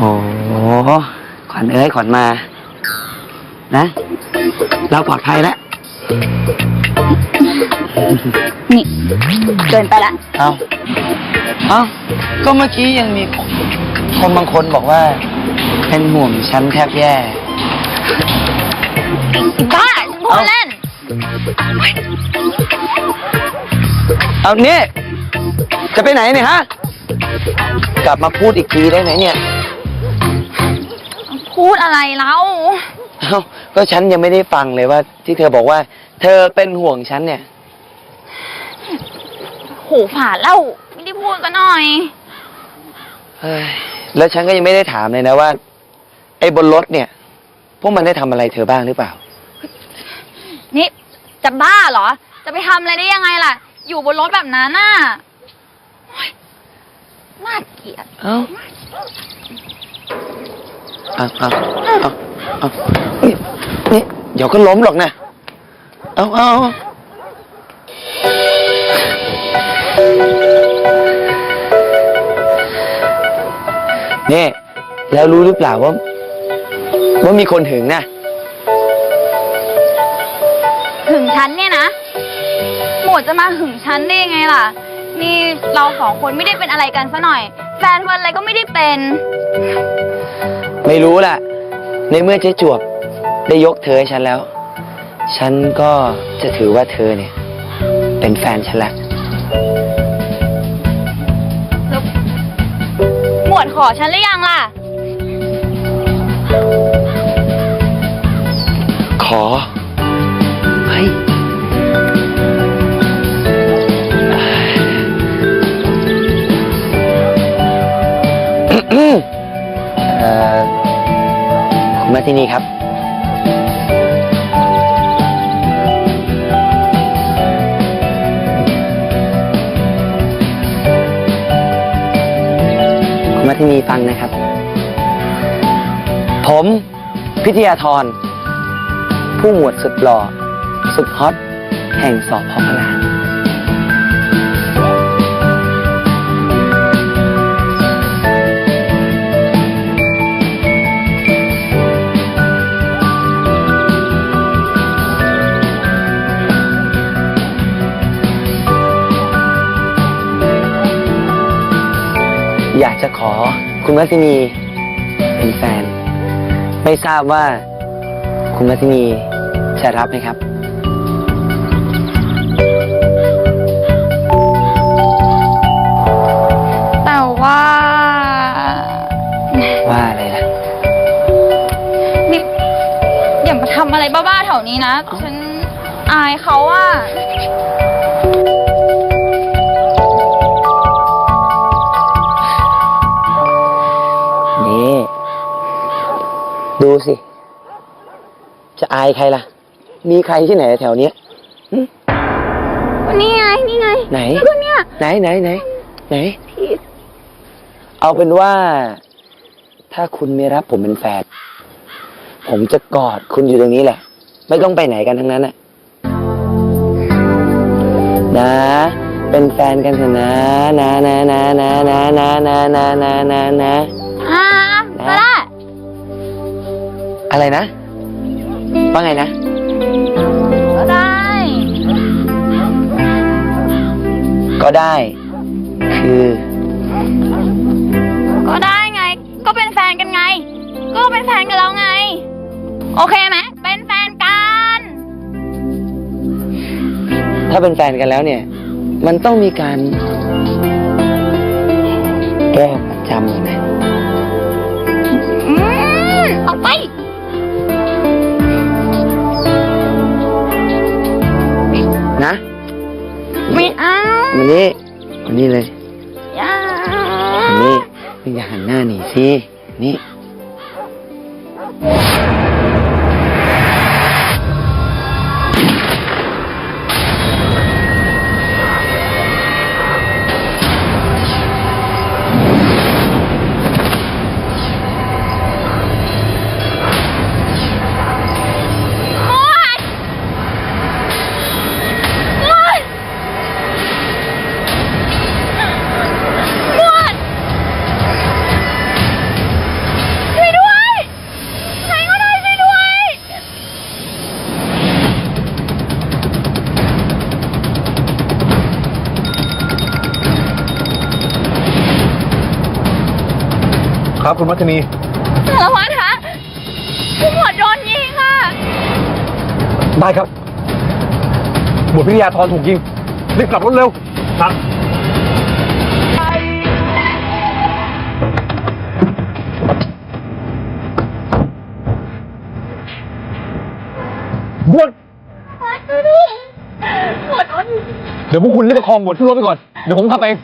โอ้ขวัญเอ้ยขวัญมา นะ เราปลอดภัยแล้ว นี่ เกินไปละ เอาเอาก็เมื่อกี้ยังมีคนคนบางคนบอกว่า เป็นห่วงฉันแทบแย่ บ้าฉันพูดเล่น เอานี่จะไปไหนเนี่ยฮะ กลับมาพูดอีกทีได้ไหมเนี่ย พูดอะไรแล้ว เอ้าก็ฉันยังไม่ได้ฟังเลยว่า ที่เธอบอกว่า เธอเป็นห่วงฉันเนี่ย หูฝาดเล่าไม่ได้พูดกันหน่อย เฮ้ยแล้วฉันก็ยังไม่ได้ถามเลยนะว่า ไอ้บนรถเนี่ย พวกมันได้ทำอะไรเธอบ้างหรือเปล่า นี่จะบ้าเหรอ จะไปทำอะไรได้ยังไงล่ะ อยู่บนรถแบบนั้นน่ะโอ๊ยน่าเกลียด เอ้า เอาเอาเอาเอานี่นี่เดี๋ยวก็ล้มหรอกนะ เอาเอาเอานี่แล้วรู้หรือเปล่าว่าว่ามีคนถึงนะหึงฉันเนี่ยนะ หมวดจะมาหึงฉันได้ยังไงล่ะ นี่เราสองคนไม่ได้เป็นอะไรกันซะหน่อย แฟนคนอะไรก็ไม่ได้เป็น ไม่รู้แหละในเมื่อเจ๊จวบได้ยกเธอให้ฉันแล้ว ฉันก็จะถือว่าเธอเนี่ย เป็นแฟนฉันละแล้วหมวดขอฉันหรือยังล่ะ ขอ มาที่นี่ครับ คุณมาที่นี่ฟังนะครับ ผมพิทยาธรผู้หมวดสุดหล่อ สุดฮอต แห่งสอบพอพลาน อยากจะขอคุณมัทินีเป็นแฟน ไม่ทราบว่าคุณมัทินีจะรับไหมครับ แต่ว่า ว่าอะไรล่ะ นี่อย่ามาทำอะไรบ้าๆแถวนี้นะ ฉันอายเขาว่า อายใครล่ะ มีใครที่ไหนแถวเนี้ยนี่ไง นี่ไงไหน ก็เนี่ยไหนไหนไหนไหน ผิดเอาเป็นว่า ถ้าคุณไม่รับผมเป็นแฟนผมจะกอดคุณอยู่ตรงนี้แหละ ไม่ต้องไปไหนกันทั้งนั้นน่ะนะ เป็นแฟนกันเถอะนะนะนะนะนะนะนะนะนะนะนะนะอ่าก็ได้อะไรนะ ว่าไงนะก็ได้ ก็ได้ คือ ก็ได้ไง ก็เป็นแฟนกันไง ก็เป็นแฟนกันแล้วไง โอเคไหมเป็นแฟนกัน ถ้าเป็นแฟนกันแล้วเนี่ย มันต้องมีการ แก้ประจำนะ นนี้วันนี้เลยอย่าวันนี้ไม่อย่าหันหน้าหนีสินี่ ครับคุณมัชนีสารวัตรคะผู้หมวดโดนยิงอะ ได้ครับ หมวดพิทยาธรถูกยิงรีบกลับรถเร็วครับบวชเดี๋ยวพวกคุณรีบประคองบวชขึ้นรถไปก่อน เดี๋ยวผมขับเอง